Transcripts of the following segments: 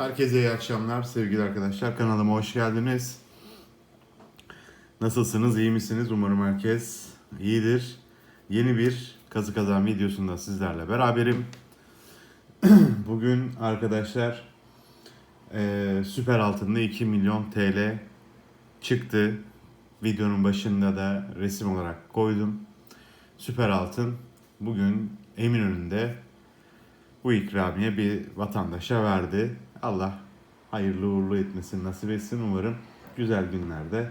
Herkese iyi akşamlar sevgili arkadaşlar. Kanalıma hoş geldiniz. Nasılsınız? iyi misiniz? Umarım herkes iyidir. Yeni bir kazı kazan videosunda sizlerle beraberim. Bugün arkadaşlar eee, süper altında 2 milyon TL çıktı. Videonun başında da resim olarak koydum. Süper altın bugün Eminönü'nde bu ikramiye bir vatandaşa verdi. Allah hayırlı uğurlu etmesini nasip etsin. Umarım güzel günlerde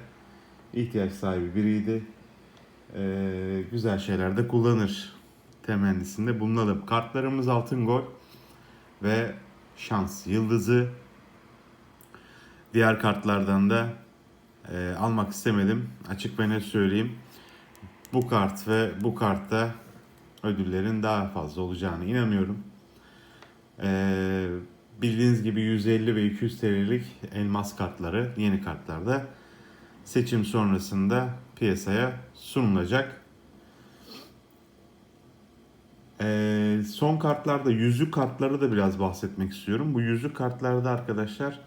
ihtiyaç sahibi biriydi. Ee, güzel şeylerde kullanır temennisinde bulunalım. Kartlarımız altın gol ve şans yıldızı. Diğer kartlardan da e, almak istemedim. Açık ve net söyleyeyim. Bu kart ve bu kartta ödüllerin daha fazla olacağını inanıyorum. Ee, bildiğiniz gibi 150 ve 200 TL'lik elmas kartları yeni kartlarda seçim sonrasında piyasaya sunulacak. Ee, son kartlarda yüzük kartları da biraz bahsetmek istiyorum. Bu yüzük kartlarda arkadaşlar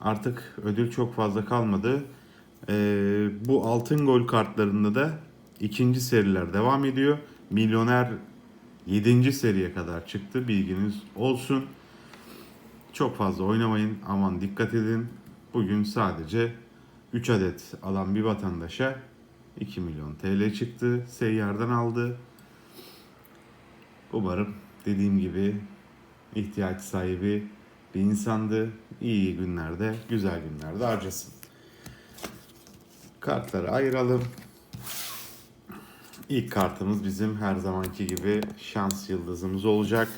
artık ödül çok fazla kalmadı. Ee, bu altın gol kartlarında da ikinci seriler devam ediyor. Milyoner 7. seriye kadar çıktı. Bilginiz olsun. Çok fazla oynamayın. Aman dikkat edin. Bugün sadece 3 adet alan bir vatandaşa 2 milyon TL çıktı. Seyyardan aldı. Umarım dediğim gibi ihtiyaç sahibi bir insandı. İyi günlerde, güzel günlerde harcasın. Kartları ayıralım. İlk kartımız bizim her zamanki gibi şans yıldızımız olacak.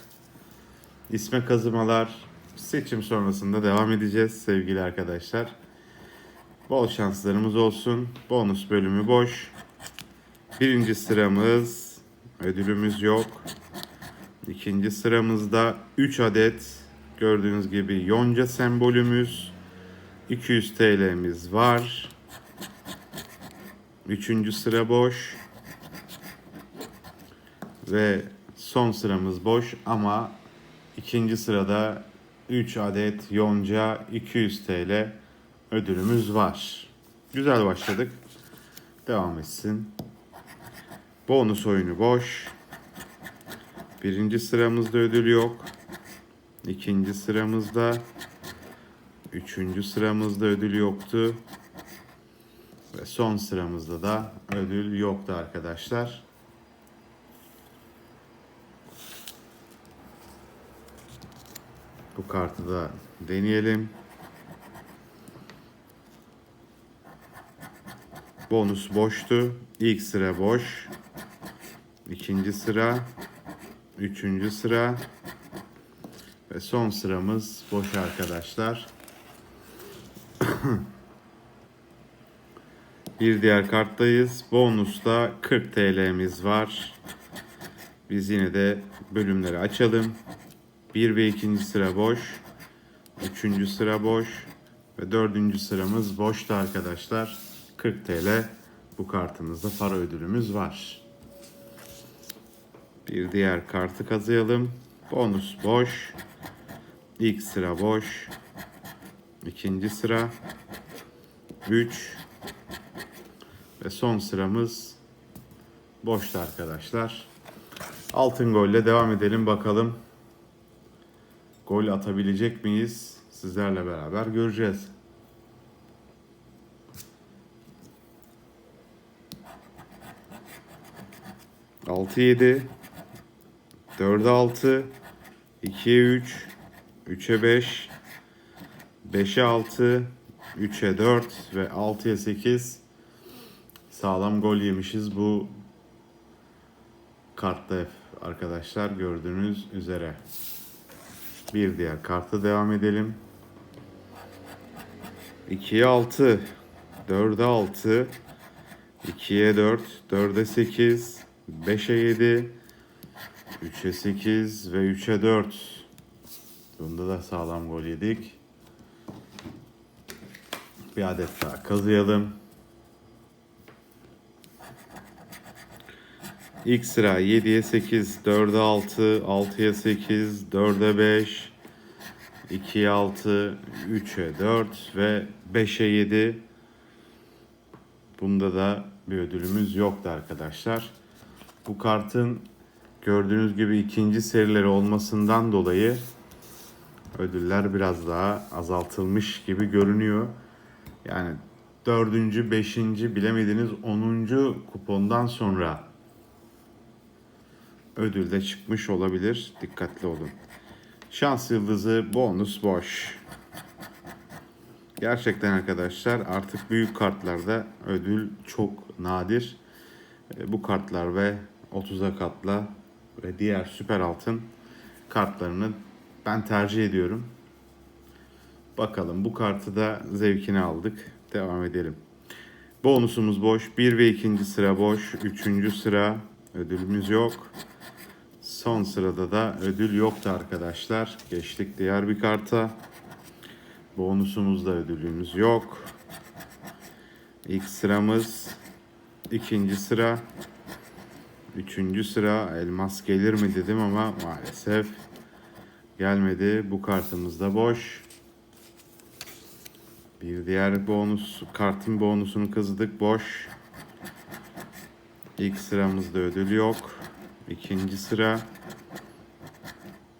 İsme kazımalar seçim sonrasında devam edeceğiz sevgili arkadaşlar. Bol şanslarımız olsun. Bonus bölümü boş. Birinci sıramız ödülümüz yok. İkinci sıramızda 3 adet gördüğünüz gibi yonca sembolümüz 200 TL'miz var. Üçüncü sıra boş. Ve son sıramız boş ama ikinci sırada 3 adet yonca 200 TL ödülümüz var. Güzel başladık. Devam etsin. Bonus oyunu boş. Birinci sıramızda ödül yok. İkinci sıramızda. Üçüncü sıramızda ödül yoktu. Ve son sıramızda da ödül yoktu arkadaşlar. Bu kartı da deneyelim. Bonus boştu. İlk sıra boş. İkinci sıra. Üçüncü sıra. Ve son sıramız boş arkadaşlar. Bir diğer karttayız. Bonusta 40 TL'miz var. Biz yine de bölümleri açalım. 1 ve 2. sıra boş. 3. sıra boş. Ve 4. sıramız boştu arkadaşlar. 40 TL bu kartımızda para ödülümüz var. Bir diğer kartı kazıyalım. Bonus boş. İlk sıra boş. İkinci sıra. 3. Ve son sıramız boştu arkadaşlar. Altın golle devam edelim bakalım. Gol atabilecek miyiz? Sizlerle beraber göreceğiz. Altı yedi, dörde altı, ikiye üç, üçe beş, beşe altı, üçe dört ve altıya sekiz sağlam gol yemişiz bu kartta arkadaşlar gördüğünüz üzere. Bir diğer karta devam edelim. 2'ye 6, 4'e 6, 2'ye 4, 4'e 8, 5'e 7, 3'e 8 ve 3'e 4. Bunda da sağlam gol yedik. Bir adet daha kazıyalım. İlk sıra 7'ye 8, 4'e 6, 6'ya 8, 4'e 5, 2'ye 6, 3'e 4 ve 5'e 7. Bunda da bir ödülümüz yoktu arkadaşlar. Bu kartın gördüğünüz gibi ikinci serileri olmasından dolayı ödüller biraz daha azaltılmış gibi görünüyor. Yani dördüncü, beşinci bilemediniz onuncu kupondan sonra ödül de çıkmış olabilir. Dikkatli olun. Şans yıldızı bonus boş. Gerçekten arkadaşlar artık büyük kartlarda ödül çok nadir. E, Bu kartlar ve 30'a katla ve diğer süper altın kartlarını ben tercih ediyorum. Bakalım bu kartı da zevkini aldık. Devam edelim. Bonusumuz boş. 1 ve 2. sıra boş. 3. sıra ödülümüz yok. Son sırada da ödül yoktu arkadaşlar. Geçtik diğer bir karta. Bonusumuzda ödülümüz yok. İlk sıramız ikinci sıra. Üçüncü sıra elmas gelir mi dedim ama maalesef gelmedi. Bu kartımız da boş. Bir diğer bonus kartın bonusunu kazıdık boş. İlk sıramızda ödül yok. İkinci sıra.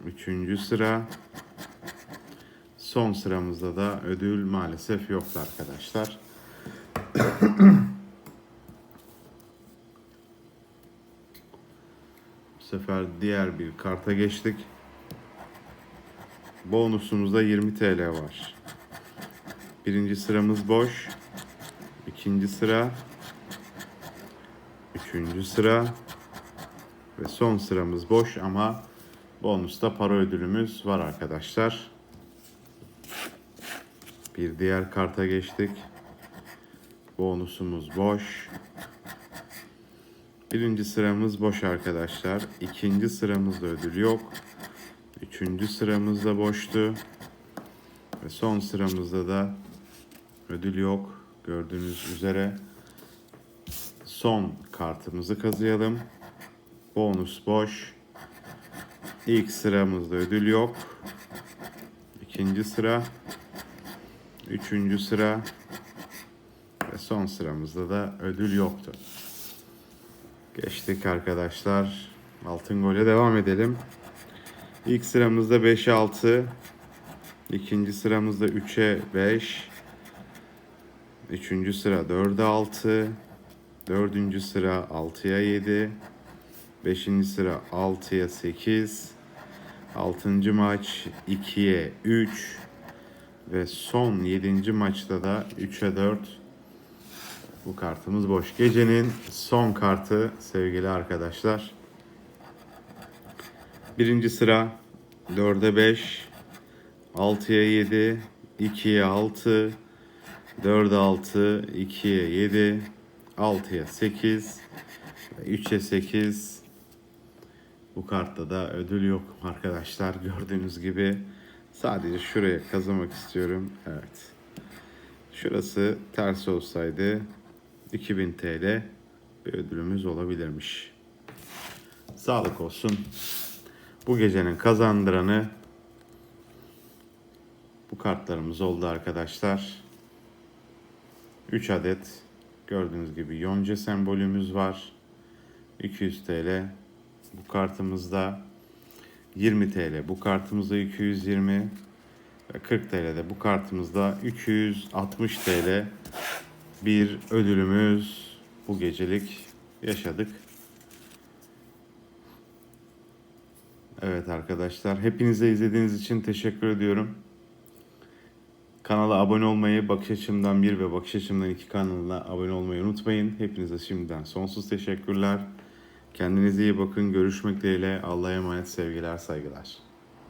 Üçüncü sıra. Son sıramızda da ödül maalesef yoktu arkadaşlar. Bu sefer diğer bir karta geçtik. Bonusumuzda 20 TL var. Birinci sıramız boş. İkinci sıra. Üçüncü sıra. Ve son sıramız boş ama bonusta para ödülümüz var arkadaşlar. Bir diğer karta geçtik. Bonusumuz boş. Birinci sıramız boş arkadaşlar. İkinci sıramızda ödül yok. Üçüncü sıramızda boştu. Ve son sıramızda da ödül yok. Gördüğünüz üzere son kartımızı kazıyalım. Bonus boş. İlk sıramızda ödül yok. İkinci sıra. Üçüncü sıra. Ve son sıramızda da ödül yoktu. Geçtik arkadaşlar. Altın gole devam edelim. İlk sıramızda 5'e 6. İkinci sıramızda 3'e 5. Üçüncü sıra 4'e 6. Dördüncü sıra 6'ya 7. Beşinci sıra 6'ya 8. Altıncı maç 2'ye 3. Ve son 7. maçta da 3'e 4. Bu kartımız boş. Gecenin son kartı sevgili arkadaşlar. Birinci sıra 4'e 5, 6'ya 7, 2'ye 6, 4'e 6, 2'ye 7, 6'ya 8, 3'e 8. Bu kartta da ödül yok arkadaşlar. Gördüğünüz gibi sadece şuraya kazanmak istiyorum. Evet. Şurası ters olsaydı 2000 TL bir ödülümüz olabilirmiş. Sağlık olsun. Bu gecenin kazandıranı bu kartlarımız oldu arkadaşlar. 3 adet gördüğünüz gibi yonca sembolümüz var. 200 TL bu kartımızda 20 TL bu kartımızda 220 ve 40 TL'de bu kartımızda 360 TL bir ödülümüz bu gecelik yaşadık. Evet arkadaşlar hepinize izlediğiniz için teşekkür ediyorum. Kanala abone olmayı, Bakış Açımdan 1 ve Bakış Açımdan 2 kanalına abone olmayı unutmayın. Hepinize şimdiden sonsuz teşekkürler. Kendinize iyi bakın. Görüşmek dileğiyle. Allah'a emanet sevgiler, saygılar.